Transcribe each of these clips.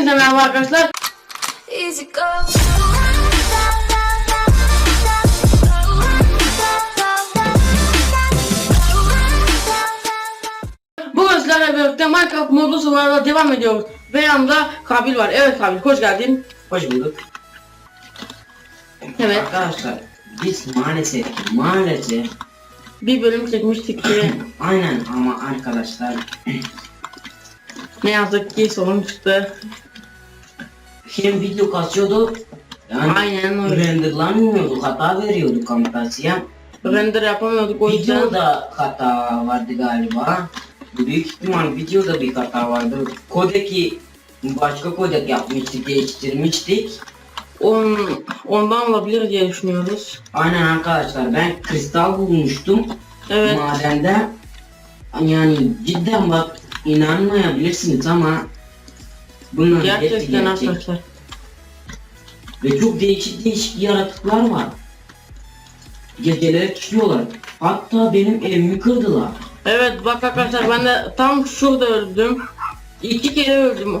Hepinize merhaba arkadaşlar. Easy go. Bugün sizlerle birlikte Minecraft modlu sıvırlarla devam ediyoruz. Ve yanımda Kabil var. Evet Kabil hoş geldin. Hoş bulduk. Evet. Arkadaşlar biz maalesef maalesef Bir bölüm çekmiştik ki aynen ama arkadaşlar ne yazık ki sorun çıktı. Hem video kasıyordu yani Aynen öyle. renderlanmıyordu hata veriyordu kamutasyona. Render yapamıyorduk o yüzden. Videoda hata vardı galiba. Büyük ihtimal videoda bir hata vardı. Kodeki başka kodek yapmıştık, değiştirmiştik. On, ondan olabilir diye düşünüyoruz. Aynen arkadaşlar ben kristal bulmuştum. Evet. Madende yani cidden bak inanmayabilirsiniz ama bunlar Gerçekten gerçek. arkadaşlar. Ve çok değişik değişik yaratıklar var. Geceleri çıkıyorlar. Hatta benim evimi kırdılar. Evet bak arkadaşlar ben de tam şurada öldüm. İki kere öldüm.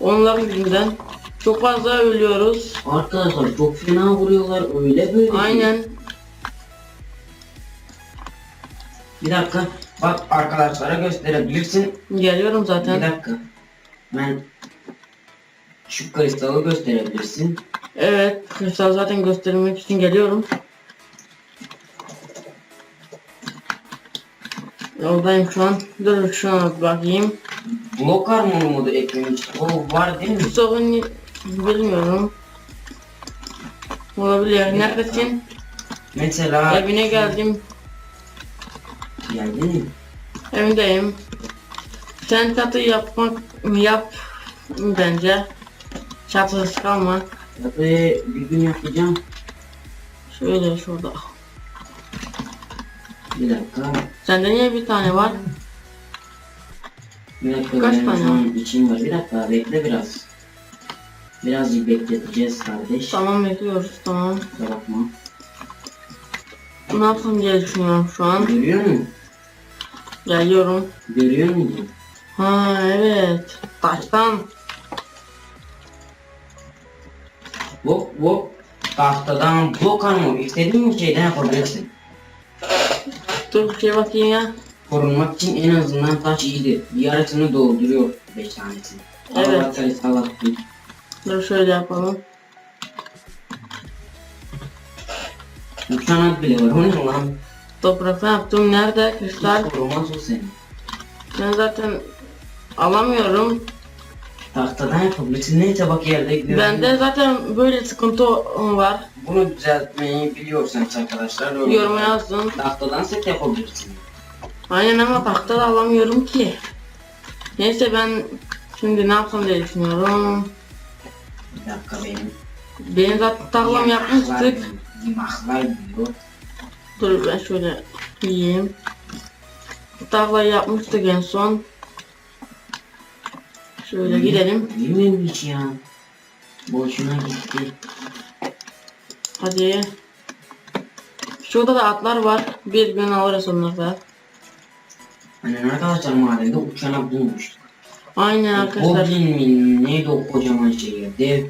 Onların yüzünden. Çok fazla ölüyoruz. Arkadaşlar çok fena vuruyorlar öyle böyle. Aynen. Bir dakika. Bak arkadaşlara gösterebilirsin. Geliyorum Bir zaten. dakika. Ben şu kristalı gösterebilirsin. Evet, kristal zaten göstermek için geliyorum. Yoldayım şu an. Dur şuna bir bakayım. Blok armor modu eklemiş. O var değil mi? Sorun bilmiyorum. Olabilir. Neredesin? Mesela Evine geldim. Geldin mi? Evindeyim. Sen çatı yapmak yap bence. Çatısız kalma. Tabii bir gün yapacağım. Şöyle şurada. Bir dakika. Sende niye bir tane var? Bir dakika Kaç benim tane şu an içim var. Bir dakika bekle biraz. Birazcık bekleteceğiz kardeş. Tamam bekliyoruz tamam. Kusura bakma. Ne yapsam diye düşünüyorum şu an. Görüyor musun? Geliyorum. Görüyor musun? Ha evet. Taştan. Hop hop. Tahtadan blok armor istediğin bir şeyden yapabilirsin. Dur bir şey bakayım ya. Korunmak için en azından taş iyidir. Yarısını dolduruyor 5 tanesini. Evet. Allah sayısı Allah. Dur şöyle yapalım. At bile var. O ne lan? Topraktan yaptım. Nerede Hiç kristal? korumaz o seni. Ben zaten alamıyorum. Tahtadan yapabilirsin. Neyse bak yerde gidiyor. Bende zaten böyle sıkıntı var. Bunu düzeltmeyi biliyorsanız arkadaşlar öyle Yoruma yazdım. Tahtadan set yapabilirsin. Aynen ama tahta da alamıyorum ki. Neyse ben şimdi ne yapsam diye düşünüyorum. Bir dakika benim. Benim zaten tarlam yapmıştık. Yemaklar diyor. Dur ben şöyle yiyeyim. Tarlayı yapmıştık en son. Şöyle gidelim. Hiç ya. Boşuna gitti. Hadi. Şurada da atlar var. Bir gün alırız onları da. Hani arkadaşlar mahallede uçana bulmuştuk. Aynen arkadaşlar. Goblin mi neydi o kocaman şey ya? Dev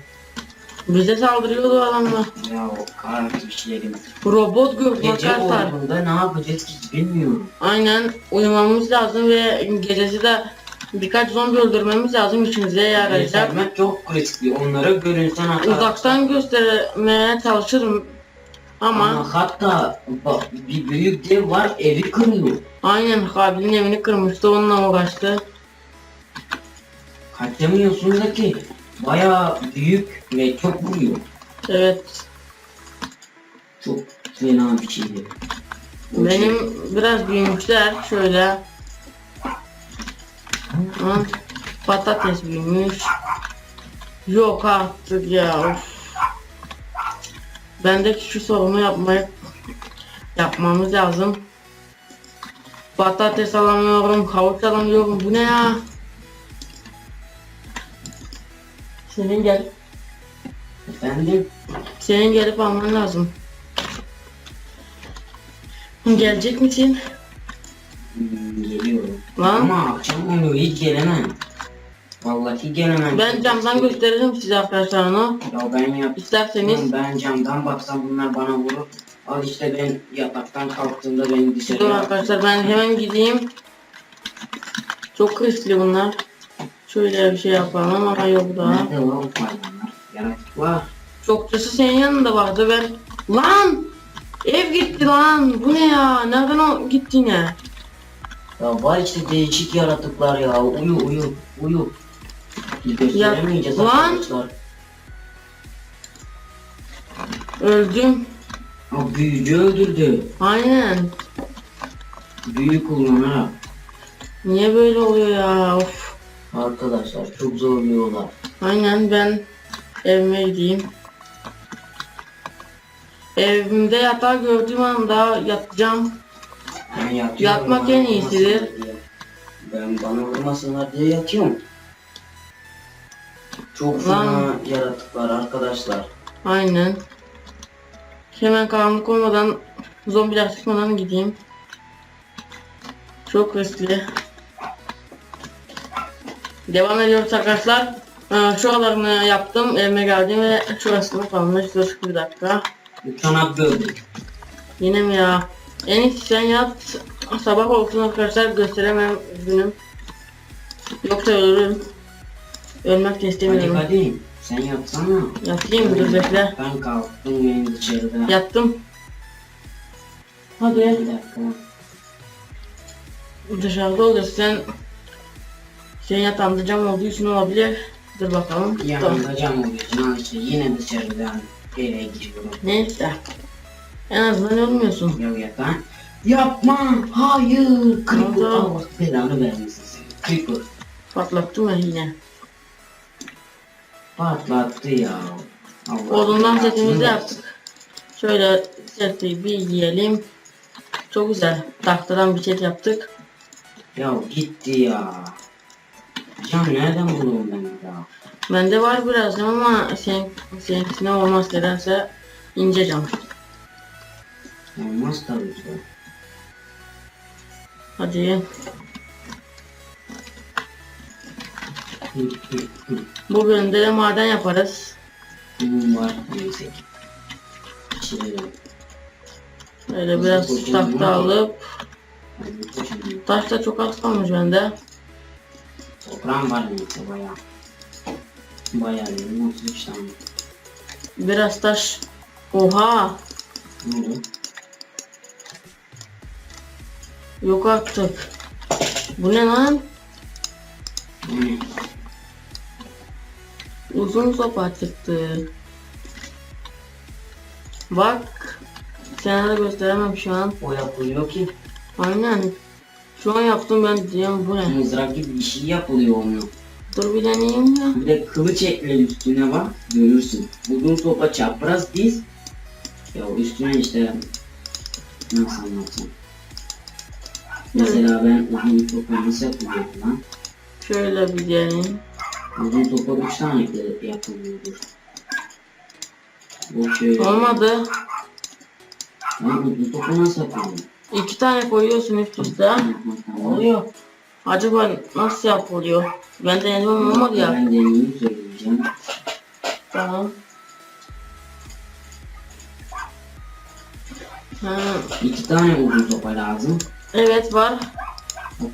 Bize saldırıyordu adamlar. ya o kardeşlerim. Robot gördüm Gece arkadaşlar. olduğunda ne yapacağız hiç bilmiyorum. Aynen uyumamız lazım ve gecesi de birkaç zombi öldürmemiz lazım işimize yarayacak. Göstermek çok kritikli. Onları görünsen hatta. Uzaktan göstermeye çalışırım ama, Ama hatta bak, bir büyük dev var evi kırıyor. aynen Kabil'in evini kırmıştı onunla uğraştı. Kaçamıyorsun da ki. Baya büyük ve çok vuruyor. Evet Çok fena bir şeydi. Şey- benim biraz büyümüşler şöyle. Ha, patates büyümüş. Yok artık ya. Of. Bendeki şu sorunu yapmayı yapmamız lazım. Patates alamıyorum, havuç alamıyorum. Bu ne ya? Senin gel, Efendim? senin gelip alman lazım. Gelecek misin? Hmm, geliyorum. Lan. Ama akşam oluyor hiç gelemem. Vallahi gelemem. Ben camdan gösteririm size arkadaşlar onu. Ya ben yap. İsterseniz Ben camdan baksam bunlar bana vurur. Al işte ben yataktan kalktığımda beni Dur dışarı arkadaşlar ben hemen gideyim. Çok riskli bunlar. Şöyle bir şey yapalım ama yok da. Nerede o hayvanlar? Çokçası senin yanında vardı ben. Lan! Ev gitti lan. Bu ne ya? Nereden o gitti yine? Ya var işte değişik yaratıklar ya. Uyu uyu uyu. Gösteremeyeceğiz lan. arkadaşlar. Öldüm. Ha büyücü öldürdü. Aynen. Büyü kullanarak. Niye böyle oluyor ya? Of. Arkadaşlar çok zorluyorlar. Aynen ben evime gideyim. Evimde yatağı gördüğüm anda yatacağım. Ben yatıyorum. Yatmak en iyisidir. Ben bana vurmasınlar diye yatıyorum. Çok fena Lan. yaratıklar arkadaşlar. Aynen. Hemen karanlık olmadan zombiler çıkmadan gideyim. Çok riskli. Devam ediyoruz arkadaşlar. Ee, şuralarını yaptım. Evime geldim ve şurasını kalmış. Dur bir dakika. Gördük. Yine mi ya? En iyisi sen yat. Sabah olsun arkadaşlar gösteremem üzgünüm. Yoksa ölürüm. Ölmek de Hadi istemiyorum. hadi. Sen yatsana. Yatayım dur bekle. Ben kalktım benim dışarıda. Yattım. Hadi. Bir dakika. Dışarıda olur sen senin yatağında cam olduğu için olabilir. Dur bakalım. Tamam. Yanımda cam oluyor. Ha işte yine dışarıdan eve giriyorum. Neyse. En azından ölmüyorsun. Ya yatan. Yapma. Hayır. Creeper. Oldu. Allah belanı vermesin seni. Creeper. Patlattım ya yine. Patlattı ya. Allah Odundan belasını setimizi versin. yaptık. Şöyle seti bir yiyelim. Çok güzel. Tahtadan bir set yaptık. Ya gitti ya. Can nereden bulurum ben ya? Bende var biraz ama sen, seninkisine olmaz nedense ince cam. Olmaz tabii ki. Hadi. Bu bölümde de maden yaparız. Bunun var. Pişirelim. Böyle biraz tahta alıp taş da çok az kalmış bende. Toprağım var neyse baya. Baya dedim 33 tane. Biraz taş. Oha! Ne oldu? Yok artık. Bu ne lan? Uzun sopa çıktı. Bak. Sana da gösteremem şu an. O yapılıyor ki. Aynen. Şu an yaptım ben diyeceğim bu ne? Mızrak gibi bir şey yapılıyor onu. Dur bir deneyeyim ya. Bir de kılıç ekle üstüne bak görürsün. Uzun sopa çapraz diz. Ya üstüne işte nasıl anlatayım. Mesela ben uzun sopa nasıl yapılıyor lan? Şöyle bir deneyeyim. Uzun sopa 3 tane yapılıyordur. Bu şöyle. Olmadı. Lan uzun sopa nasıl yapılıyor? İki tane koyuyorsun üst üste. Oluyor. Acaba nasıl yapılıyor? Ben denedim ama olmadı ya. Ben deneyim söyleyeceğim. Tamam. Ha, İki tane uzun sopa lazım. Evet var.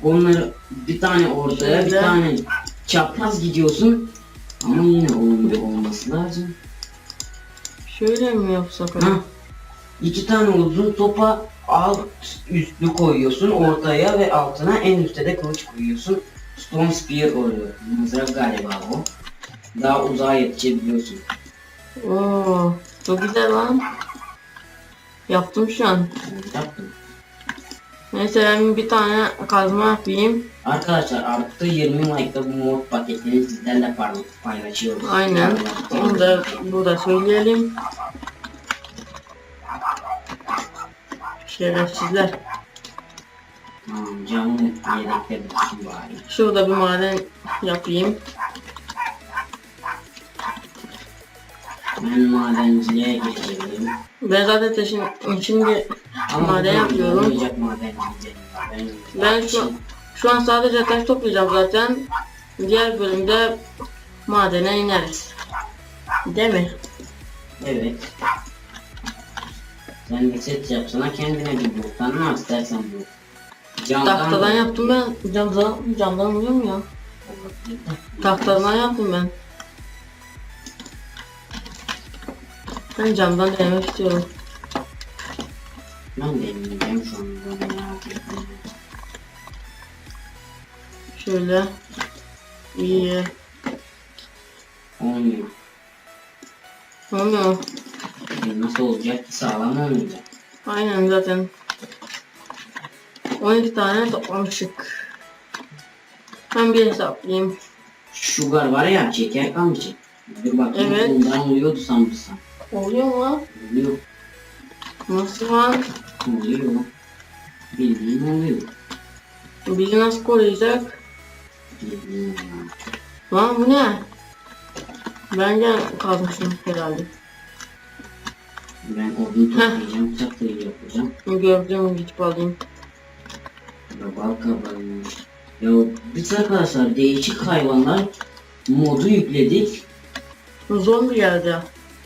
Onları bir tane ortaya bir tane çapraz gidiyorsun. Ama yine olmuyor olması lazım. Şöyle mi yapsak? Ha. İki tane uzun topa alt üstlü koyuyorsun ortaya ve altına en üstte de kılıç koyuyorsun. Stone Spear oluyor. Mızrak galiba o. Daha uzağa yetişebiliyorsun. Oo, çok güzel lan. Yaptım şu an. Yaptım. Neyse ben bir tane kazma yapayım. Arkadaşlar artı 20 like'da bu mod paketini sizlerle pay- paylaşıyoruz. Aynen. Onu da burada söyleyelim. Şerefsizler. Tamam camı yedekte bitsin bari. Şurada bir maden yapayım. Ben madenciliğe geçelim. Ben zaten şimdi maden bu yapıyorum. Ben, şu, şu an sadece taş toplayacağım zaten. diğer bölümde madene ineriz. Değil mi? Evet. Sen de set yapsana kendine bir bloktan mı istersen bu. Camdan Tahtadan da- yaptım ben. Camdan, camdan oluyor mu ya? Tahtadan yaptım ben. Ben camdan denemek istiyorum. Ben deneyeceğim şu anda merak etme. Şöyle. İyi. Olmuyor. Olmuyor. E, Nasıl olacak ki sağlam olmayacak. Aynen zaten. 12 tane toplamışık. Ben bir hesaplayayım. Sugar var ya şeker kalmayacak. Dur bakayım Evet. bundan oluyordu sanırsam. Oluyor mu? Oluyor. Nasıl lan? Oluyor. Bildiğin oluyor. Bizi nasıl koruyacak? Bildiğin. Lan bu ne? Ben gel kazmışım herhalde. Ben odun toplayacağım, çatıyı yapacağım. Gördüm gidip alayım. Bal kabarmış. Ya biz arkadaşlar değişik hayvanlar modu yükledik. Zombi geldi.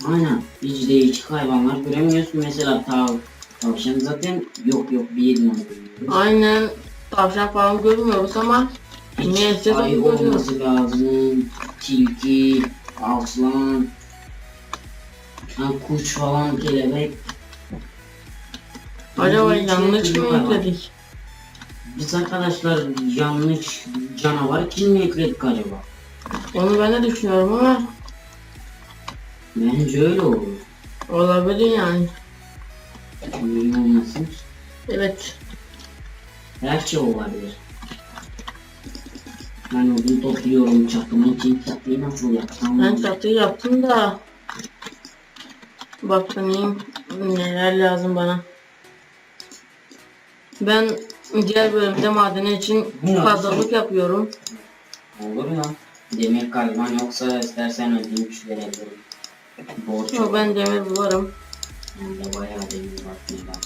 Aynen. Hiç değişik hayvanlar göremiyorsun. Mesela tav, tavşan zaten yok yok bir yerin onu. Aynen tavşan falan görmüyoruz ama neyse ayı zombi görüyoruz. olması lazım. Tilki, aslan, ha, kuş falan, kelebek. Acaba Hiç yanlış mı yükledik? Biz arkadaşlar yanlış canavar kim mi yükledik acaba? Onu ben de düşünüyorum ama Bence öyle olur. olabilir yani. Evet. Her şey olabilir. Ben odun topluyorum çatımın için çatıyı nasıl yapsam? Ben çatıyı yaptım da bakayım neler lazım bana. Ben diğer bölümde madeni için fazlalık yapıyorum. Olur ya. Demir kazman yoksa istersen ödünç verebilirim. Borç Yok ben demir bularım. Bende bayağı demir var.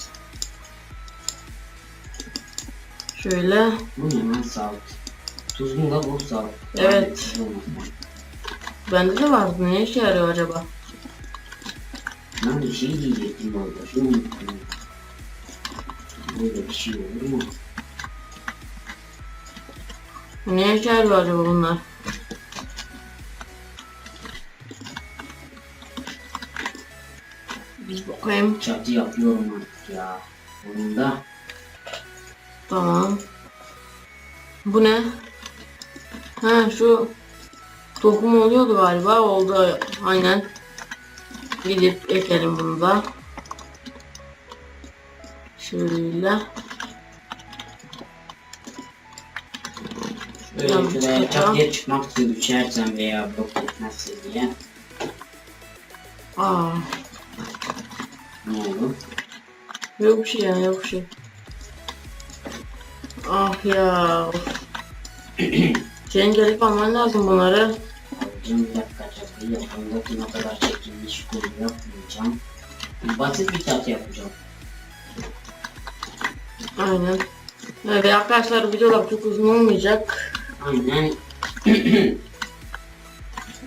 Şöyle Bu ne lan salt? Tuzlu da bu salt. Evet. Bende de var. Ne işe yarıyor acaba? Ben bir şey diyecektim orada. Şunu unuttum. Böyle bir şey olur mu? Ne işe yarıyor acaba bunlar? Biz bakayım. Çatı yapıyorum artık ya. Onun da Tamam. Bu ne? Ha şu tohum oluyordu galiba. Oldu aynen. Gidip ekelim bunu da. Şöyle. Böyle şuraya çatıya çıkmak için düşersen veya blok etmezse diye. Aa, Ne oldu? yok bir şey ya yok bir şey. Ah ya. Senin gelip alman lazım bunları. Alacağım bir dakika çatıyı yapalım. Bakın o kadar çekilmiş kuru yapmayacağım. Basit bir çatı yapacağım. Aynen. Evet arkadaşlar videolar çok uzun olmayacak. Aynen.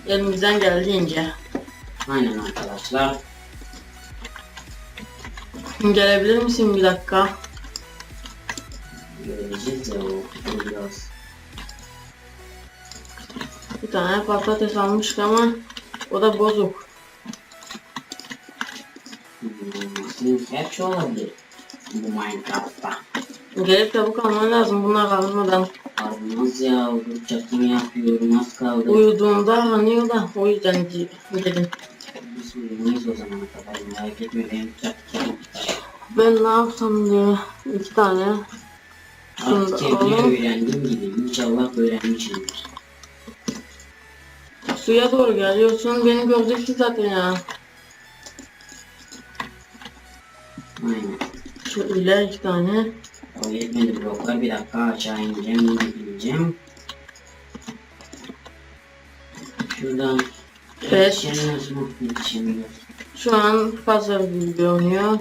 Elimizden geldiğince. Aynen arkadaşlar. Gelebilir misin bir dakika? Göreceğiz ya o biraz. Bir tane patates almıştık ama o da bozuk. Her şey olabilir. Bu Minecraft'ta. Gelip çabuk alman lazım bunlar kalmadan. Olmaz ya. Bu çatımı yapıyorum. Az kaldı. Uyuduğumda hanıyor da o yüzden de- dedim. Biz uyumayız o zamana kadar. Merak etme benim biter. Ben ne yapsam diye iki tane Artık alalım. öğrendim gibi. İnşallah öğrenmişimdir. Suya doğru geliyorsun beni göreceksin zaten ya. Aynen. Şöyle iki tane. O yetmedi bloklar. Bir dakika aşağı ineceğim. Yine ineceğim. Şuradan Evet. Yetişemiyoruz. Şu an fazla bir oynuyor.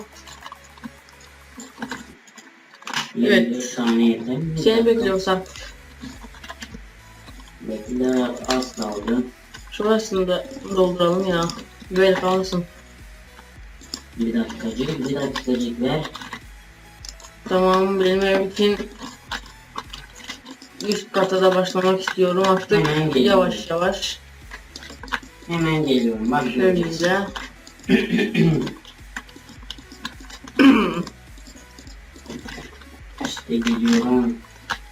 Evet. 24 tane yeter mi? Seni bekliyorsak. Bekle Daha az kaldı. Şurasını da dolduralım ya. Böyle kalmasın. Bir dakikacık, bir dakikacık ver. Tamam benim ev için üst kata da başlamak istiyorum artık. Hemen geliyorum. Yavaş yavaş. Hemen geliyorum. Bak Şöyle gidiyorum.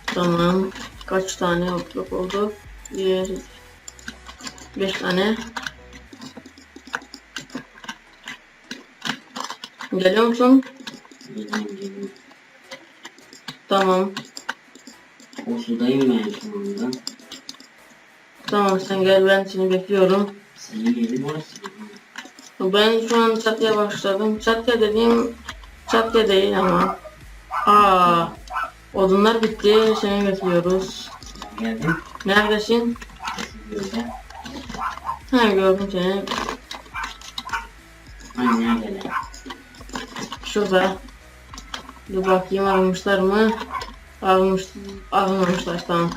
Tamam. Kaç tane yokluk oldu? Bir, beş tane. Geliyor musun? Geliyorum geliyorum. Tamam. O sudayım ben şu anda. Tamam sen gel ben seni bekliyorum. Senin yerin orası. Ben şu an çatıya başladım. Çatıya dediğim çatıya değil ama. Aa, odunlar bitti. Seni bekliyoruz. Geldim. Neredesin? Ha gördüm seni. Anne gele. Şurada. Dur bakayım almışlar mı? Almış, almamışlar tamam.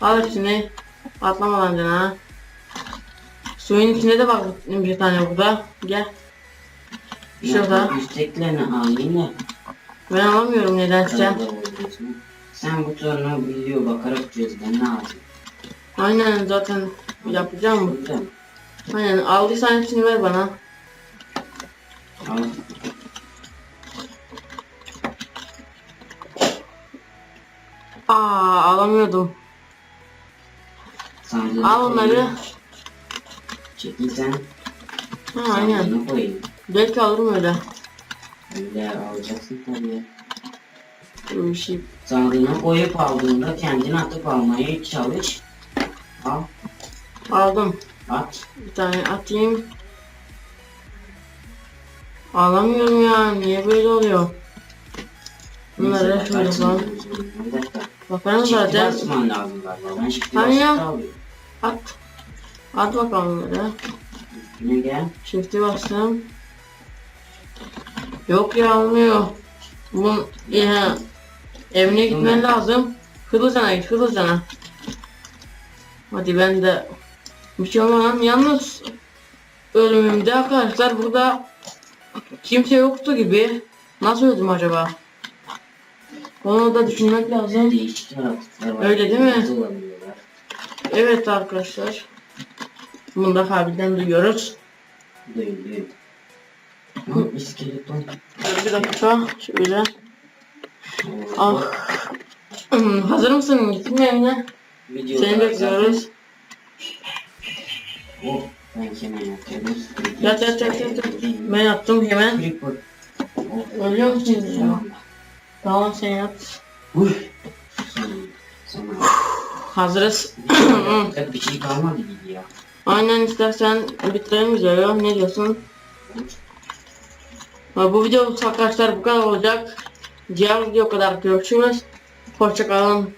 Al hepsini. Atlamadan cana. Suyun içinde de bak bir tane burada. Gel. Şurada. Üsttekilerini alayım da. Ben alamıyorum nedense. Karada olacaksın. Sen bu sorunu biliyor bakarak çöz ben ne yapayım? Aynen zaten yapacağım. Burada. Aynen aldıysan hepsini ver bana. Al. Aa alamıyordum. Sandığını Al onları. koyayım. Çekil sen. Ha aynen. Sandığını koyayım. Belki alırım öyle. Öyle alacaksın tabii. Bir şey. Sandığına koyup aldığında kendini atıp almaya çalış. Al. Aldım. At. Bir tane atayım. Alamıyorum ya. Niye böyle oluyor? Bunları şöyle falan. Bakalım Çifti zaten. çifti Hani ya? At. At bakalım bunları. Üstüne gel. Shift'e bastım. Yok ya olmuyor. Bunun ya, evine gitmen lazım. Hızlıcana git hızlıcana. Hadi ben de bir şey olmadan yalnız ölümümde arkadaşlar burada kimse yoktu gibi. Nasıl öldüm acaba? Onu da düşünmek lazım. Öyle değil mi? Evet arkadaşlar. Bunu da Habil'den duyuyoruz. Hı, iskeleton. Bir dakika şöyle. Ah. Hmm, Hazır mısın? Gittin mi evine? Video Seni bekliyoruz. Oh, ben kemer yapıyorum. Yat yat yat yat. Ben yattım hemen. Ölüyor musun ya? Tamam sen yat. Uy. Hazırız. Bir şey kalmadı gibi ya. Aynen istersen bitirelim videoyu. Ne diyorsun? Bu video arkadaşlar bu kadar olacak. Diğer video kadar görüşürüz. Hoşçakalın.